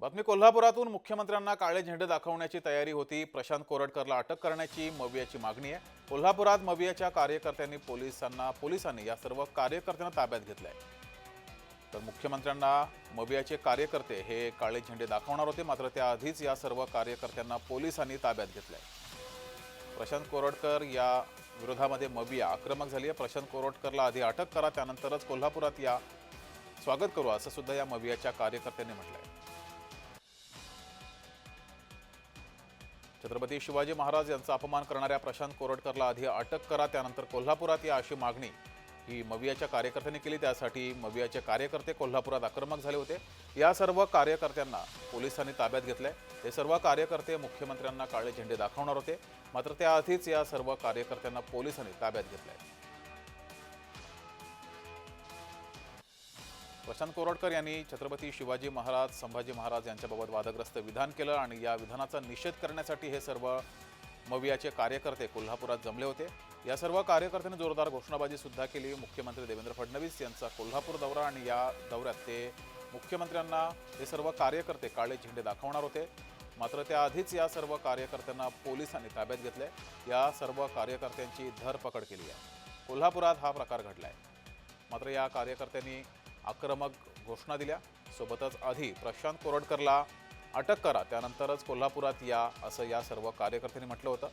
बातमी कोल्हापुरातून मुख्यमंत्र्यांना काळे झेंडे दाखवण्याची तयारी होती. प्रशांत कोरटकरला अटक करण्याची मवियाची मागणी आहे. कोल्हापुरात मवियाच्या कार्यकर्त्यांनी पोलिसांना पोलिसांनी या सर्व कार्यकर्त्यांना ताब्यात घेतलंय. तर मुख्यमंत्र्यांना मवियाचे कार्यकर्ते हे काळे झेंडे दाखवणार होते. मात्र त्याआधीच या सर्व कार्यकर्त्यांना पोलिसांनी ताब्यात घेतलंय. प्रशांत कोरटकर या विरोधामध्ये मविया आक्रमक झाली आहे. प्रशांत कोरटकरला आधी अटक करा त्यानंतरच कोल्हापुरात या स्वागत करू असं सुद्धा या मवियाच्या कार्यकर्त्यांनी म्हटलंय. छत्रपती शिवाजी महाराज यांचा अपमान करणाऱ्या प्रशांत कोरटकरला आधी अटक करा त्यानंतर कोल्हापुरात या अशी मागणी. ही मवियाच्या कार्यकर्त्यांनी केली त्यासाठी मवियाचे कार्यकर्ते कोल्हापुरात आक्रमक झाले होते. या सर्व कार्यकर्त्यांना पोलिसांनी ताब्यात घेतलंय. हे सर्व कार्यकर्ते मुख्यमंत्र्यांना काळे झेंडे दाखवणार होते. मात्र त्याआधीच या सर्व कार्यकर्त्यांना पोलिसांनी ताब्यात घेतलंय. प्रशांत कोरडकर यांनी छत्रपती शिवाजी महाराज संभाजी महाराज यांच्याबाबत वादग्रस्त विधान केलं आणि या विधानाचा निषेध करण्यासाठी हे सर्व मवियाचे कार्यकर्ते कोल्हापुरात जमले होते. या सर्व कार्यकर्त्यांनी जोरदार घोषणाबाजी सुद्धा केली. मुख्यमंत्री देवेंद्र फडणवीस यांचा कोल्हापूर दौरा आणि या दौऱ्यात ते मुख्यमंत्र्यांना हे सर्व कार्यकर्ते काळे झेंडे दाखवणार होते. मात्र त्याआधीच या सर्व कार्यकर्त्यांना पोलिसांनी ताब्यात घेतले. या सर्व कार्यकर्त्यांची धरपकड केली आहे. कोल्हापुरात हा प्रकार घडला आहे मात्र या कार्यकर्त्यांनी आक्रमक घोषणा दिल्या. सोबतच आधी प्रशांत कोरडकरला अटक करा त्यानंतरच कोल्हापुरात या असं या सर्व कार्यकर्त्यांनी म्हटलं होतं.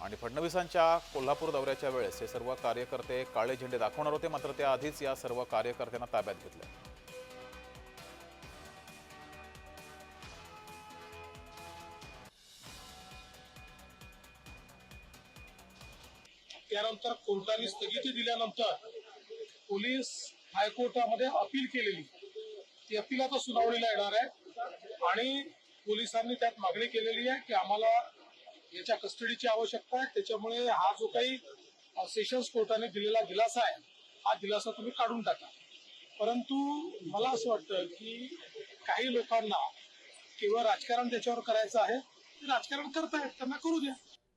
आणि फडणवीसांच्या कोल्हापूर दौऱ्याच्या वेळेस हे सर्व कार्यकर्ते काळे झेंडे दाखवणार होते मात्र त्याआधीच या सर्व कार्यकर्त्यांना ताब्यात घेतलं. त्यानंतर कोर्टाने स्थगिती दिल्यानंतर पोलीस हायकोर्टामध्ये अपील केलेली. ती अपील आता सुनावणीला येणार आहे. आणि पोलिसांनी त्यात मागणी केलेली आहे की आम्हाला याच्या कस्टडीची आवश्यकता आहे. त्याच्यामुळे हा जो काही सेशन्स कोर्टाने दिलेला दिलासा आहे हा दिलासा तुम्ही काढून टाका. परंतु मला असं वाटतं की काही लोकांना केवळ राजकारण त्याच्यावर करायचं आहे ते राजकारण करतायत त्यांना करू द्या.